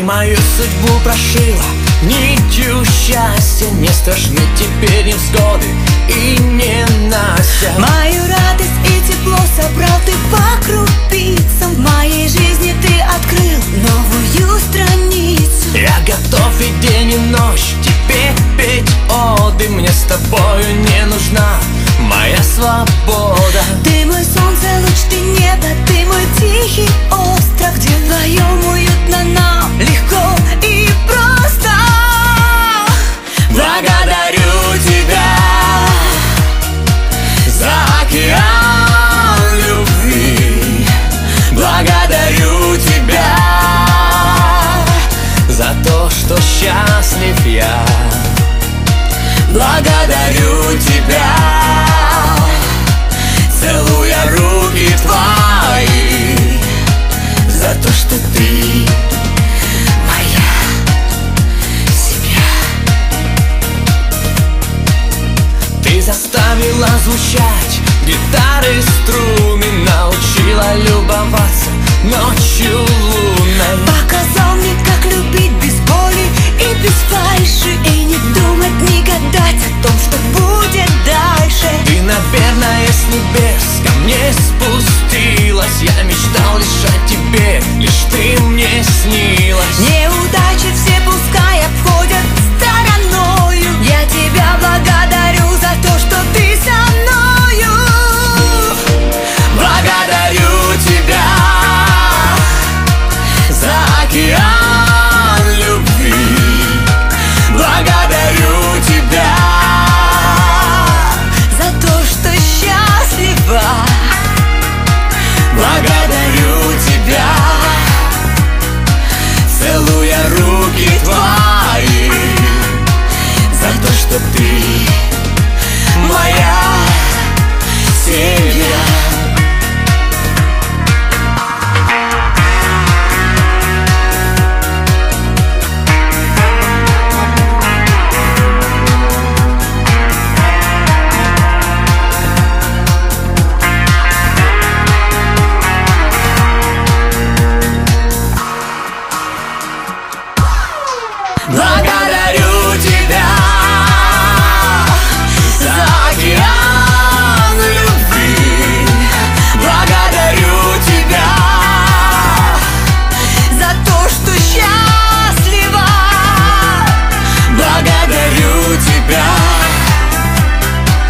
Ты мою судьбу прошила. Нитью счастья Не страшны теперь невзгоды И ненастья Мою радость и тепло собрал ты по крупицам. В моей жизни ты открыл новую страницу. Я готов и день и ночь Тебе петь оды. Мне с тобою не нужна Моя свобода Благодарю тебя. Целуя руки твои За то, что ты моя семья. Ты заставила звучать гитары струны Научила любоваться me.